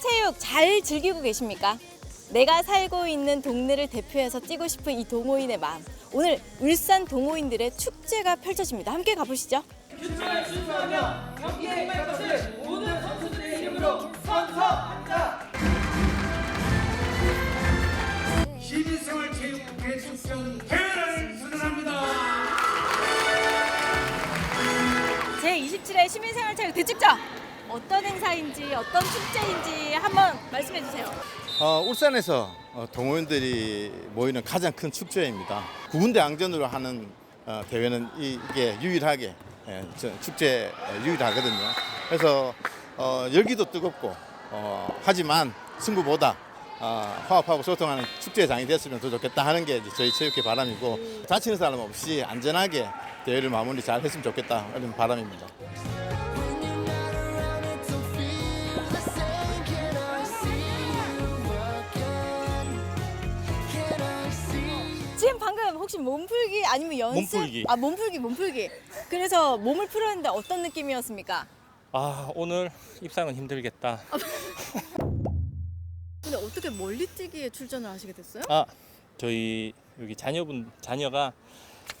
생활체육 잘 즐기고 계십니까? 내가 살고 있는 동네를 대표해서 뛰고 싶은 이 동호인의 마음. 오늘 울산 동호인들의 축제가 펼쳐집니다. 함께 가보시죠. 시민생활 체육회 축전 대회를 수련합니다. 제27회 시민생활체육 대축제 어떤 행사인지 어떤 축제인지 한번 말씀해 주세요. 어, 울산에서 어, 동호인들이 모이는 가장 큰 축제입니다. 구군대 앙전으로 하는 어, 대회는 이, 게 유일하게 예, 저, 축제 예, 유일하거든요. 그래서 어, 열기도 뜨겁고 어, 하지만 승부보다 어, 화합하고 소통하는 축제장이 됐으면 더 좋겠다 하는 게 저희 체육회 바람이고 다치는 사람 없이 안전하게 대회를 마무리 잘 했으면 좋겠다 이런 바람입니다. 지금 방금 혹시 몸풀기 아니면 연습? 몸풀기. 아 몸풀기 몸풀기. 그래서 몸을 풀었는데 어떤 느낌이었습니까? 아 오늘 입상은 힘들겠다. 근데 어떻게 멀리뛰기에 출전을 하시게 됐어요? 아 저희 여기 자녀분 자녀가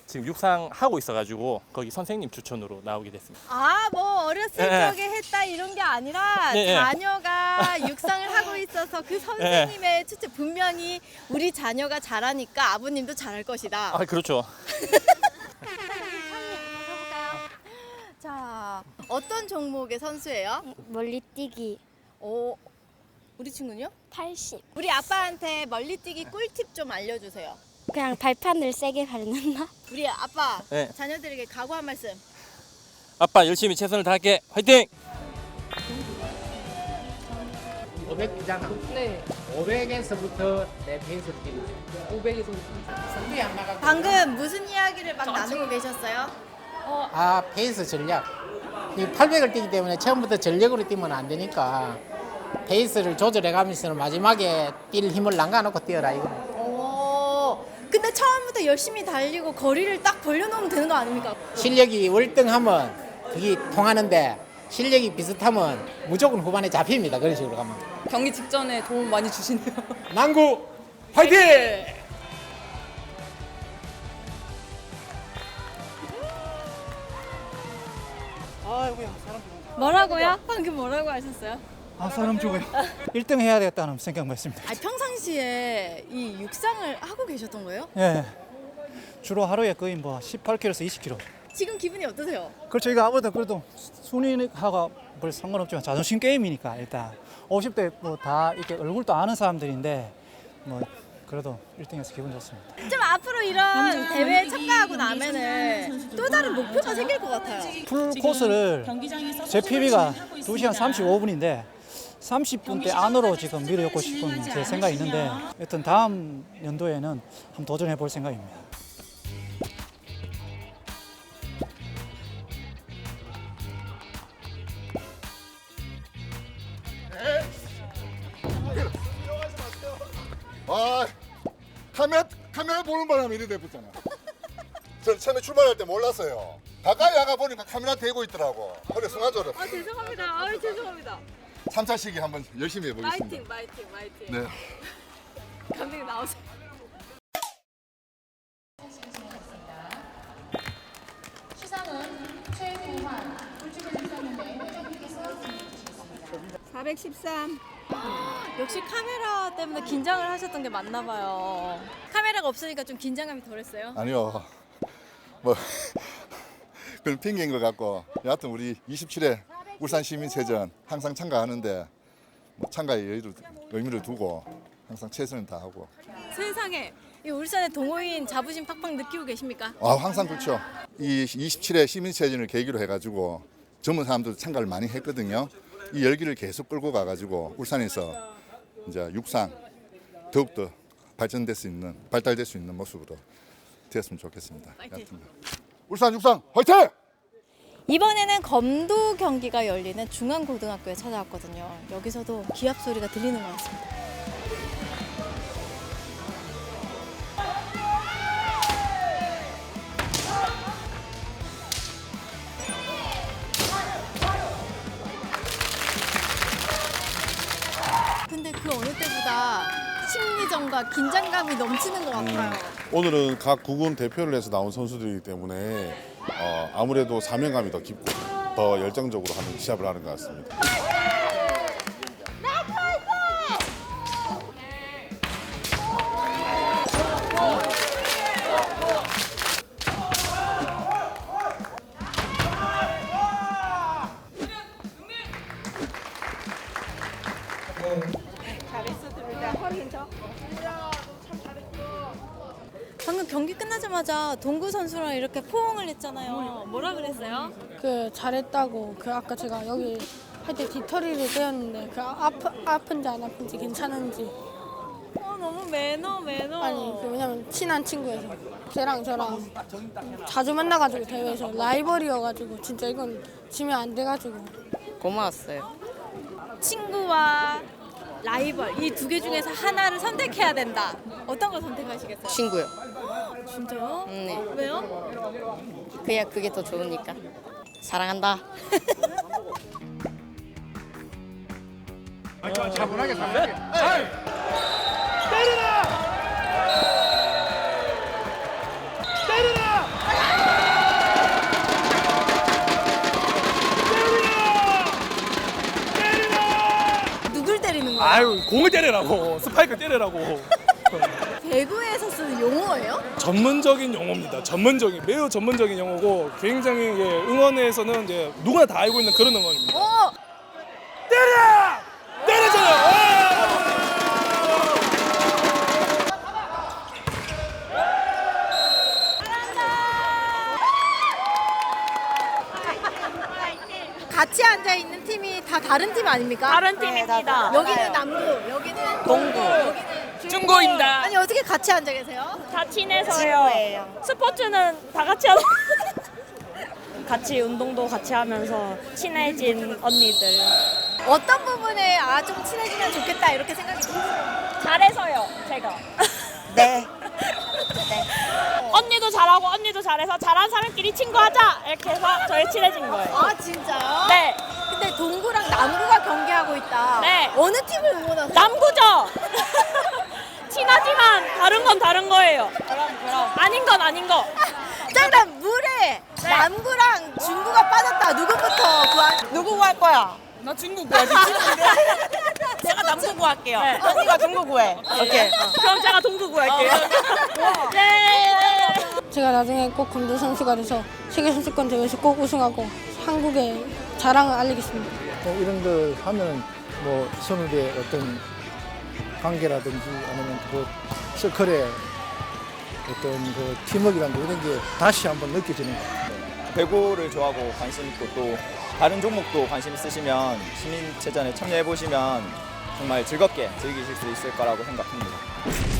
지금 육상 하고 있어가지고 거기 선생님 추천으로 나오게 됐습니다. 아, 뭐 어렸을 예. 적에 했다 이런 게 아니라 예, 예. 자녀가 육상을 하고 있어서 그 선생님의 추천 분명히 우리 자녀가 잘하니까 아버님도 잘할 것이다. 아 그렇죠. 자, 어떤 종목의 선수예요? 멀리뛰기 어, 우리 친구는요? 80 우리 아빠한테 멀리뛰기 꿀팁 좀 알려주세요. 그냥 발판을 세게 밟는다 우리 아빠 네. 자녀들에게 각오 한 말씀. 아빠 열심히 최선을 다할게. 화이팅! 500이잖아. 네. 500에서부터 내 페이스를 뛰는 거야. 500에서부터. 승리 안 나가고. 방금 무슨 이야기를 막 나누고 계셨어요? 아, 페이스 전략. 이 800을 뛰기 때문에 처음부터 전력으로 뛰면 안 되니까 페이스를 조절해 가면서 마지막에 뛸 힘을 남겨놓고 뛰어라 이거. 오, 근데 처음부터 열심히 달리고 거리를 딱 벌려놓으면 되는 거 아닙니까? 실력이 월등하면 그게 통하는데 실력이 비슷하면 무조건 후반에 잡힙니다. 그런 식으로 가면. 경기 직전에 도움 많이 주시네요. 남구 화이팅! 뭐라고요? 방금 뭐라고 하셨어요? 아 사람 죽어요. 1등 해야 되겠다는 생각만 했습니다. 아, 평상시에 이 육상을 하고 계셨던 거예요? 예. 주로 하루에 거의 뭐 18km에서 20km. 지금 기분이 어떠세요? 그렇죠. 이거 아무래도 그래도 순위하고 별 상관없지만 자존심 게임이니까 일단 50대 뭐 다 이렇게 얼굴도 아는 사람들인데 뭐 그래도 1등해서 기분 좋습니다. 좀 앞으로 이런 대회에 참가하고 나면은 또 다른 목표가 생길 것 같아요. 풀 코스를 제 PB가 2시간 35분인데 30분 대 안으로 지금 밀어넣고 싶은 제 생각이 있는데 여튼 다음 연도에는 한번 도전해 볼 생각입니다. 카메라 카메라 보는 바람에 이래 됐잖아. 저 처음에 출발할 때 몰랐어요. 가까이 와가 보니까 카메라 대고 있더라고. 그래 승하조를 아 죄송합니다. 아 죄송합니다. 3차 시기 한번 열심히 해보겠습니다. 마이팅, 마이팅, 마이팅. 네. 감독님 나오세요. 역시 카메라 때문에 긴장을 하셨던 게 맞나 봐요. 카메라가 없으니까 좀 긴장감이 덜했어요. 아니요. 뭐 그건 핑계인 것 같고 여하튼 우리 27회 울산 시민체전 항상 참가하는데 뭐 참가의 의의를, 의미를 두고 항상 최선을 다하고 세상에 이 울산의 동호인 자부심 팍팍 느끼고 계십니까? 아, 항상 그렇죠. 이 27회 시민체전을 계기로 해가지고 젊은 사람들 참가를 많이 했거든요. 이 열기를 계속 끌고 가가지고 울산에서 이제 육상 더욱더 발전될 수 있는 발달될 수 있는 모습으로 되었으면 좋겠습니다. 여하튼 울산 육상 화이팅! 이번에는 검도 경기가 열리는 중앙고등학교에 찾아왔거든요. 여기서도 기합 소리가 들리는 것 같습니다. 그 어느 때보다 심리전과 긴장감이 넘치는 것 같아요. 오늘은 각 구군 대표를 해서 나온 선수들이기 때문에 어, 아무래도 사명감이 더 깊고 더 열정적으로 하는 시합을 하는 것 같습니다. 방금 경기 끝나자마자 동구 선수랑 이렇게 포옹을 했잖아요. 뭐라 그랬어요? 그 잘했다고 그 아까 제가 여기 할 때 뒤터리를 떼었는데 그 아프, 아픈지 안 아픈지 괜찮은지 어, 너무 매너 매너. 아니 그 왜냐면 친한 친구여서 쟤랑 저랑 자주 만나가지고 대회에서 라이벌이어가지고 진짜 이건 지면 안 돼가지고 고마웠어요. 친구와 라이벌 이 두 개 중에서 하나를 선택해야 된다. 어떤 걸 선택하시겠어요? 친구요. 진짜요? 네. 왜요? 그냥 그게 더 좋으니까. 사랑한다. 누굴 공을 때리라고 스파이크 때리라고. 배구에서 쓰는 용어예요? 전문적인 용어입니다. 전문적인 매우 전문적인 용어고 굉장히 예, 응원회에서는 이제 누구나 다 알고 있는 그런 응원입니다. 어! 때려! 때려줘요! 같이 앉아 있는 팀이 다 다른 팀 아닙니까? 다른 팀입니다. 여기는 남구, 여기는 동구, 여기는 중고입니다. 아니 어떻게 같이 앉아 계세요? 다 친해서요. 스포츠는 다 같이 하고 같이 운동도 같이 하면서 친해진 언니들. 어떤 부분에 아 좀 친해지면 좋겠다 이렇게 생각이 들어요. 잘해서요, 제가. 네. 언니도 잘하고 언니도 잘해서 잘하는 사람끼리 친구하자 이렇게 해서 저희 친해진 거예요. 아 진짜요? 네, 근데 동구랑 남구가 경기하고 있다. 네. 어느 팀을 응원하세요? 남구죠. 친하지만 다른 건 다른 거예요. 아닌 건 아닌 거. 자 그럼 물에 남구랑 중구가 빠졌다. 누구부터 구한? 누구 구할 거야? 나 친구 구하지. 제가 남구 구할게요. 네. 언니가 중구 구해. 오케이. 그럼 제가 동구 구할게요. 네. 제가 나중에 꼭 검도 선수가 돼서 세계 선수권 대회에서 꼭 우승하고 한국의 자랑을 알리겠습니다. 뭐 이런 걸 하면 뭐 선후배 어떤 관계라든지 아니면 그 서클의 어떤 그 팀워크라든지 이런 게 다시 한번 느껴지는 것 같아요. 배구를 좋아하고 관심 있고 또 다른 종목도 관심 있으시면 시민체전에 참여해 보시면 정말 즐겁게 즐기실 수 있을 거라고 생각합니다.